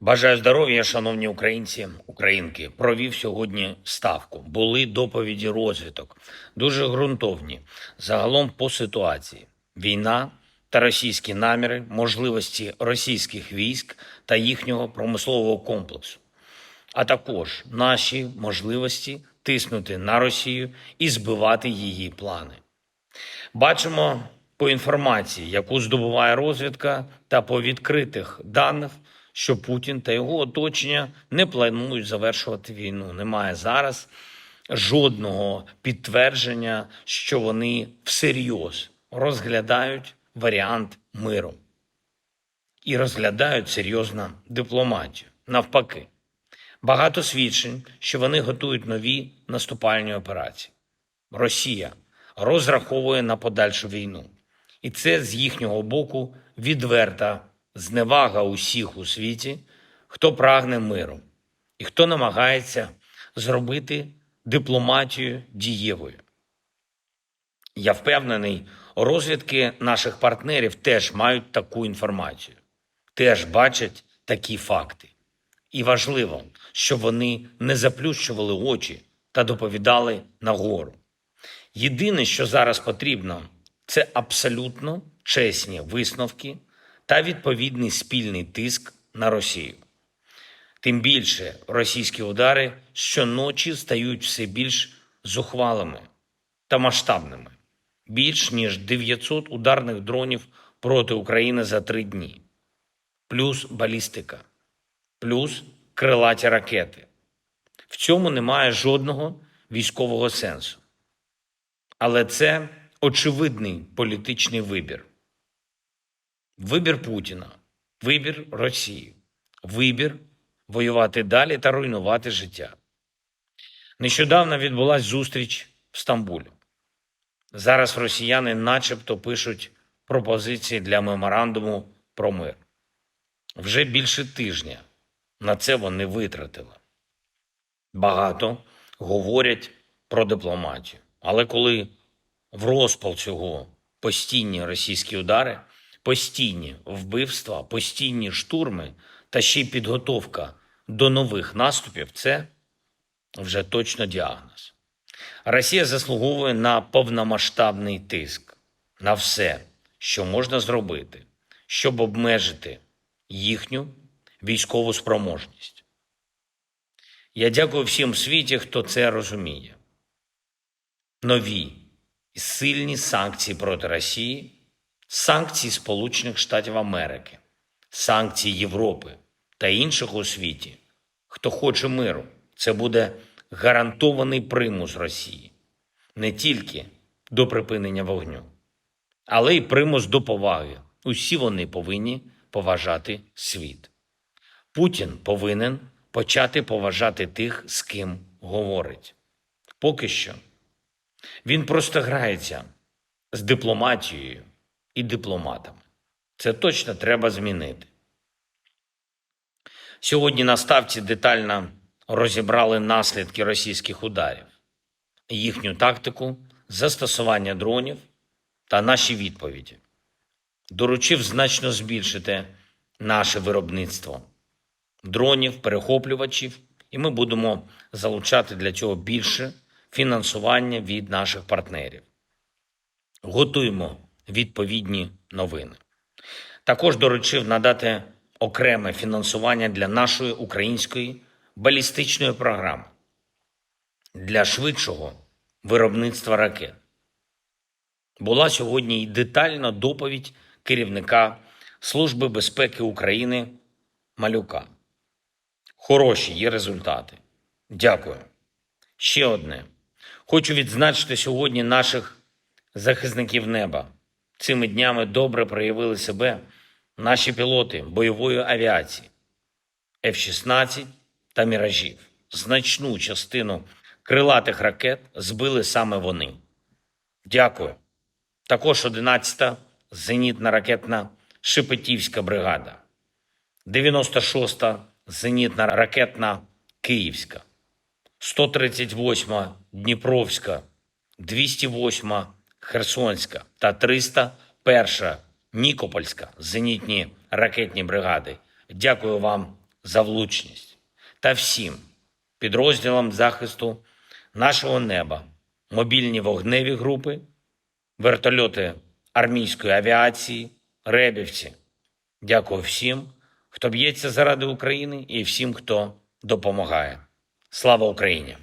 Бажаю здоров'я, шановні українці, українки. Провів сьогодні ставку. Були доповіді розвиток, дуже ґрунтовні. Загалом по ситуації: війна та російські наміри, можливості російських військ та їхнього промислового комплексу, а також наші можливості тиснути на Росію і збивати її плани. Бачимо по інформації, яку здобуває розвідка, та по відкритих даних, що Путін та його оточення не планують завершувати війну. Немає зараз жодного підтвердження, що вони всерйоз розглядають варіант миру і розглядають серйозно дипломатію. Навпаки, багато свідчень, що вони готують нові наступальні операції. Росія розраховує на подальшу війну. І це з їхнього боку відверта зневага усіх у світі, хто прагне миру і хто намагається зробити дипломатію дієвою. Я впевнений, розвідки наших партнерів теж мають таку інформацію, теж бачать такі факти. І важливо, щоб вони не заплющували очі та доповідали нагору. Єдине, що зараз потрібно, це абсолютно чесні висновки та відповідний спільний тиск на Росію. Тим більше російські удари щоночі стають все більш зухвалими та масштабними. Більш ніж 900 ударних дронів проти України за три дні, плюс балістика, плюс крилаті ракети. В цьому немає жодного військового сенсу. Але це очевидний політичний вибір. Вибір Путіна, вибір Росії, вибір воювати далі та руйнувати життя. Нещодавно відбулася зустріч в Стамбулі. Зараз росіяни начебто пишуть пропозиції для меморандуму про мир. Вже більше тижня на це вони витратили. Багато говорять про дипломатію. Але коли в розпал цього постійні російські удари, постійні вбивства, постійні штурми та ще й підготовка до нових наступів, це вже точно діагноз. Росія заслуговує на повномасштабний тиск, на все, що можна зробити, щоб обмежити їхню військову спроможність. Я дякую всім в світі, хто це розуміє. Нові сильні санкції проти Росії, санкції Сполучених Штатів Америки, санкції Європи та інших у світі, хто хоче миру. Це буде гарантований примус Росії не тільки до припинення вогню, але й примус до поваги. Усі вони повинні поважати світ. Путін повинен почати поважати тих, з ким говорить. Поки що він просто грається з дипломатією і дипломатами. Це точно треба змінити. Сьогодні на ставці детально розібрали наслідки російських ударів, їхню тактику, застосування дронів та наші відповіді. Доручив значно збільшити наше виробництво дронів, перехоплювачів, і ми будемо залучати для цього більше фінансування від наших партнерів. Готуємо відповідні новини. Також доручив надати окреме фінансування для нашої української балістичної програми для швидшого виробництва ракет. Була сьогодні і детальна доповідь керівника Служби безпеки України Малюка. Хороші є результати. Дякую. Ще одне. Хочу відзначити сьогодні наших захисників неба. Цими днями добре проявили себе наші пілоти бойової авіації F-16 та міражів. Значну частину крилатих ракет збили саме вони. Дякую. Також 11-та зенітна ракетна Шепетівська бригада, 96-та зенітна ракетна Київська, 138 Дніпровська, 208 Херсонська та 301 Нікопольська зенітні ракетні бригади. Дякую вам за влучність та всім підрозділам захисту нашого неба, мобільні вогневі групи, вертольоти армійської авіації, ребівці. Дякую всім, хто б'ється заради України і всім, хто допомагає. Слава Україні!